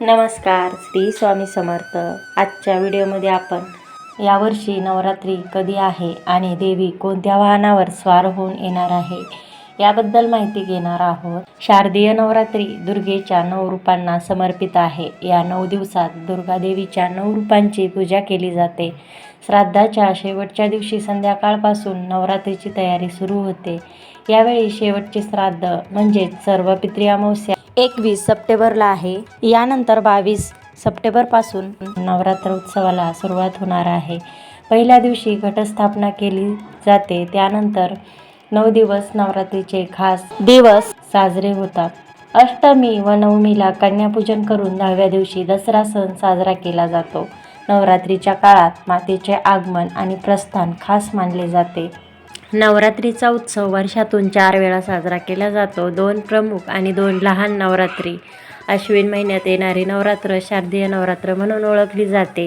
नमस्कार श्री स्वामी समर्थ. आजच्या व्हिडिओमध्ये आपण यावर्षी नवरात्री कधी आहे आणि देवी कोणत्या वाहनावर स्वार होऊन येणार आहे याबद्दल माहिती घेणार आहोत. शारदीय नवरात्री दुर्गेच्या नऊ रूपांना समर्पित आहे. या नऊ दिवसात दुर्गा देवीच्या नऊ रूपांची पूजा केली जाते. श्राद्धाच्या शेवटच्या दिवशी संध्याकाळपासून नवरात्रीची तयारी सुरू होते. यावेळी शेवटचे श्राद्ध म्हणजेच सर्व पित्री एकवीस सप्टेंबरला आहे. यानंतर बावीस सप्टेंबरपासून नवरात्र उत्सवाला सुरुवात होणार आहे. पहिल्या दिवशी घटस्थापना केली जाते. त्यानंतर नऊ दिवस नवरात्रीचे खास दिवस साजरे होतात. अष्टमी व नवमीला कन्यापूजन करून दहाव्या दिवशी दसरा सण साजरा केला जातो. नवरात्रीच्या काळात मातेचे आगमन आणि प्रस्थान खास मानले जाते. नवरात्रीचा उत्सव वर्षातून चार वेळा साजरा केला जातो. दोन प्रमुख आणि दोन लहान नवरात्री. अश्विन महिन्यात येणारी नवरात्र शारदीय नवरात्र म्हणून ओळखली जाते.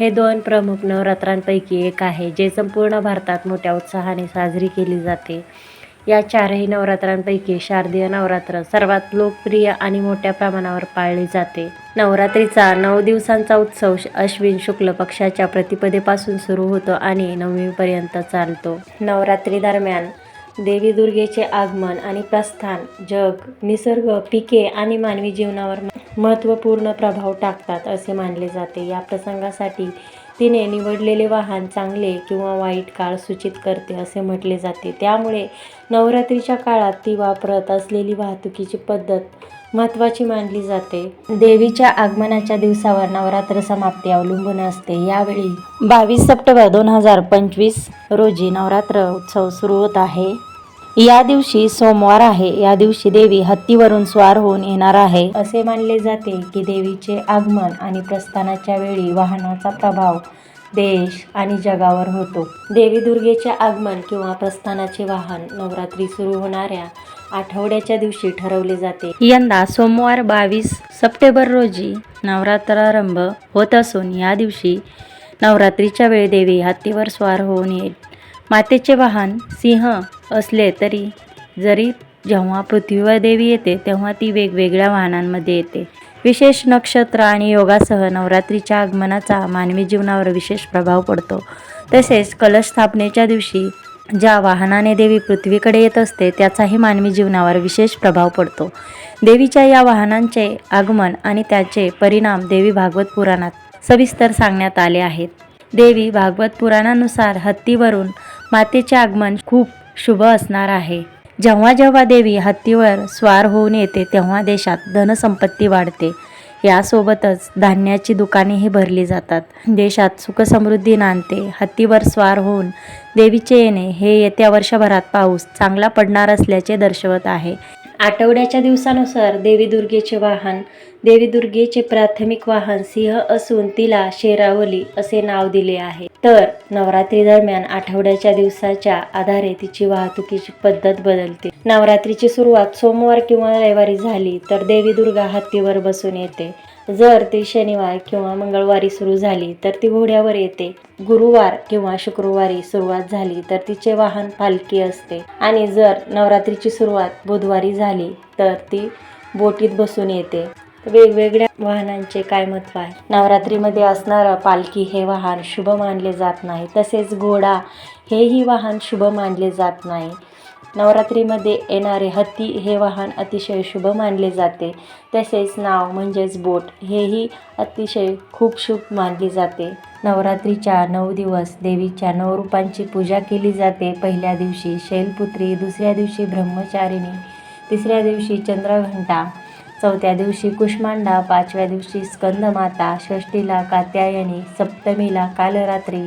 हे दोन प्रमुख नवरात्रांपैकी एक आहे जे संपूर्ण भारतात मोठ्या उत्साहाने साजरी केली जाते. या चारही नवरात्रांपैकी शारदीय नवरात्र सर्वात लोकप्रिय आणि मोठ्या प्रमाणावर पाळली जाते. नवरात्रीचा नऊ दिवसांचा उत्सव श- अश्विन शुक्ल पक्षाच्या प्रतिपदेपासून सुरू होतो आणि नवमीपर्यंत चालतो. नवरात्री दरम्यान देवी दुर्गेचे आगमन आणि प्रस्थान जग निसर्ग पिके आणि मानवी जीवनावर महत्त्वपूर्ण प्रभाव टाकतात असे मानले जाते. या प्रसंगासाठी तिने निवडलेले वाहन चांगले किंवा वाईट काळ सूचित करते असे म्हटले जाते. त्यामुळे नवरात्रीच्या काळात ती वापरत असलेली वाहतुकीची पद्धत महत्त्वाची मानली जाते. देवीच्या आगमनाच्या दिवसावर नवरात्र समाप्ती अवलंबून असते. यावेळी बावीस सप्टेंबर दोन हजार पंचवीस रोजी नवरात्र उत्सव सुरू होत आहे. या दिवशी सोमवार आहे. या दिवशी देवी हत्तीवरून स्वार होऊन येणार आहे. असे मानले जाते की देवीचे आगमन आणि प्रस्थानाच्या वेळी वाहनाचा प्रभाव देश आणि जगावर होतो. देवी दुर्गेचे आगमन किंवा प्रस्थानाचे वाहन नवरात्री सुरू होणाऱ्या आठवड्याच्या दिवशी ठरवले जाते. यंदा सोमवार बावीस सप्टेंबर रोजी नवरात्रारंभ होत असून या दिवशी नवरात्रीच्या वेळी देवी हत्तीवर स्वार होऊन येईल. मातेचे वाहन सिंह असले तरी जरी जेव्हा पृथ्वीवर देवी येते तेव्हा ती वेगवेगळ्या वाहनांमध्ये येते. विशेष नक्षत्र आणि योगासह नवरात्रीच्या आगमनाचा मानवी जीवनावर विशेष प्रभाव पडतो. तसेच कलश स्थापनेच्या दिवशी ज्या वाहनाने देवी पृथ्वीकडे येत असते त्याचाही मानवी जीवनावर विशेष प्रभाव पडतो. देवीच्या या वाहनांचे आगमन आणि त्याचे परिणाम देवी भागवत पुराणात सविस्तर सांगण्यात आले आहेत. देवी भागवत पुराणानुसार हत्तीवरून मातेचे आगमन खूप शुभ असणार आहे. जेव्हा जेव्हा देवी हत्तीवर स्वार होऊन येते तेव्हा देशात धनसंपत्ती वाढते. यासोबतच धान्याची दुकानेही भरली जातात. देशात सुखसमृद्धी नांदते. हत्तीवर स्वार होऊन देवीचे येणे हे येत्या वर्षभरात पाऊस चांगला पडणार असल्याचे दर्शवत आहे. आठवड्याच्या दिवसानुसार देवी दुर्गेचे वाहन देवी दुर्गेचे प्राथमिक वाहन सिंह असून तिला शेरावली असे नाव दिले आहे. तर नवरात्री दरम्यान आठवड्याच्या दिवसाच्या आधारे तिची वाहतुकीची पद्धत बदलते. नवरात्रीची सुरुवात सोमवार किंवा रविवारी झाली तर देवी दुर्गा हत्तीवर बसून येते. जर ती शनिवार किंवा मंगळवारी सुरू झाली तर ती घोड्यावर येते. गुरुवार किंवा शुक्रवारी सुरुवात झाली तर तिचे वाहन पालखी असते. आणि जर नवरात्रीची सुरुवात बुधवारी झाली तर ती बोटीत बसून येते. वेगवेगळ्या वाहनांचे काय महत्त्व आहे? नवरात्रीमध्ये असणारं पालखी हे वाहन शुभ मानले जात नाही. तसेच घोडा हेही वाहन शुभ मानले जात नाही. नवरात्रीमध्ये येणारे हत्ती हे वाहन अतिशय शुभ मानले जाते. तसेच नाव म्हणजेच बोट हेही अतिशय खूप शुभ मानले जाते. नवरात्रीच्या नऊ दिवस देवीच्या नऊ रूपांची पूजा केली जाते. पहिल्या दिवशी शैलपुत्री दुसऱ्या दिवशी ब्रह्मचारिणी तिसऱ्या दिवशी चंद्रघंटा चौथ्या दिवशी कुष्मांडा पाचव्या दिवशी स्कंदमाता षष्टीला कात्यायनी सप्तमीला कालरात्री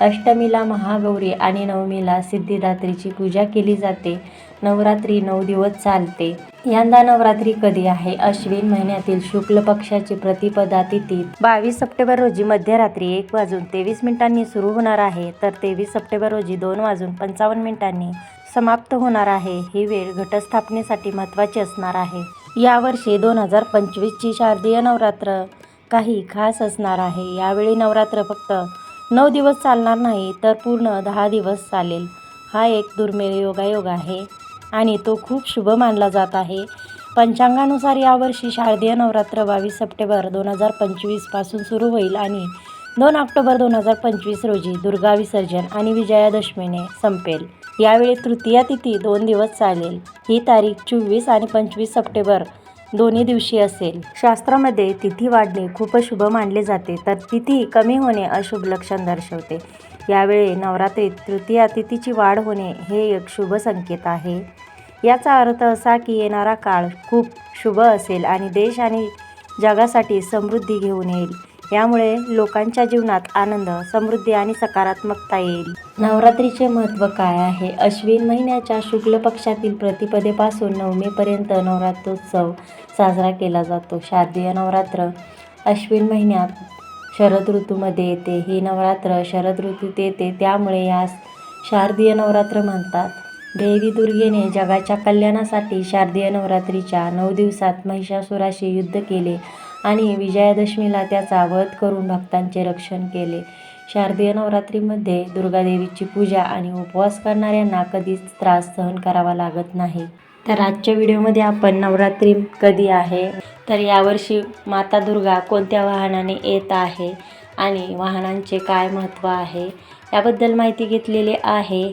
अष्टमीला महागौरी आणि नवमीला सिद्धिदात्रीची पूजा केली जाते. नवरात्री नऊ दिवस चालते. यंदा नवरात्री कधी आहे? अश्विन महिन्यातील शुक्ल पक्षाची प्रतिपदा तिथी बावीस सप्टेंबर रोजी मध्यरात्री एक वाजून तेवीस मिनिटांनी सुरू होणार आहे. तर तेवीस सप्टेंबर रोजी दोन वाजून पंचावन्न मिनिटांनी समाप्त होणार आहे. ही वेळ घटस्थापनेसाठी महत्त्वाची असणार आहे. यावर्षी दोन हजार पंचवीसची शारदीय नवरात्र काही खास असणार आहे. यावेळी नवरात्र फक्त नऊ दिवस चालणार नाही तर पूर्ण दहा दिवस चालेल. हा एक दुर्मिळ योगायोग आहे आणि तो खूप शुभ मानला जात आहे. पंचांगानुसार यावर्षी शारदीय नवरात्र बावीस सप्टेंबर दोन हजार पंचवीसपासून सुरू होईल आणि दोन ऑक्टोबर दोन हजार पंचवीस रोजी दुर्गा विसर्जन आणि विजयादशमीने संपेल. यावेळी तृतीया तिथी दोन दिवस चालेल. ही तारीख चोवीस आणि पंचवीस सप्टेंबर दोन्ही दिवशी असेल. शास्त्रामध्ये तिथी वाढणे खूप शुभ मानले जाते तर तिथी कमी होणे अशुभ लक्षण दर्शवते. यावेळी नवरात्रीत तृतीया तिथीची वाढ होणे हे एक शुभ संकेत आहे. याचा अर्थ असा की येणारा काळ खूप शुभ असेल आणि देश आणि जगासाठी समृद्धी घेऊन येईल. यामुळे लोकांच्या जीवनात आनंद समृद्धी आणि सकारात्मकता येईल. नवरात्रीचे महत्त्व काय आहे? अश्विन महिन्याच्या शुक्ल पक्षातील प्रतिपदेपासून नवमीपर्यंत नवरात्रोत्सव साजरा केला जातो. शारदीय नवरात्र अश्विन महिन्यात शरद ऋतूमध्ये येते. ही नवरात्र शरद ऋतूत येते त्यामुळे यास शारदीय नवरात्र म्हणतात. देवी दुर्गेने जगाच्या कल्याणासाठी शारदीय नवरात्रीच्या नऊ दिवसात महिषासुराशी युद्ध केले. आणि विजयादशमीला त्याचा वध करून भक्तांचे रक्षण केले. शारदीय नवरात्रीमध्ये दुर्गादेवीची पूजा आणि उपवास करणाऱ्यांना कधीच त्रास सहन करावा लागत नाही. तर आजच्या व्हिडिओमध्ये आपण नवरात्री कधी आहे? तर यावर्षी माता दुर्गा कोणत्या वाहनाने येत आहे आणि वाहनांचे काय महत्त्व आहे? याबद्दल माहिती घेतलेली आहे.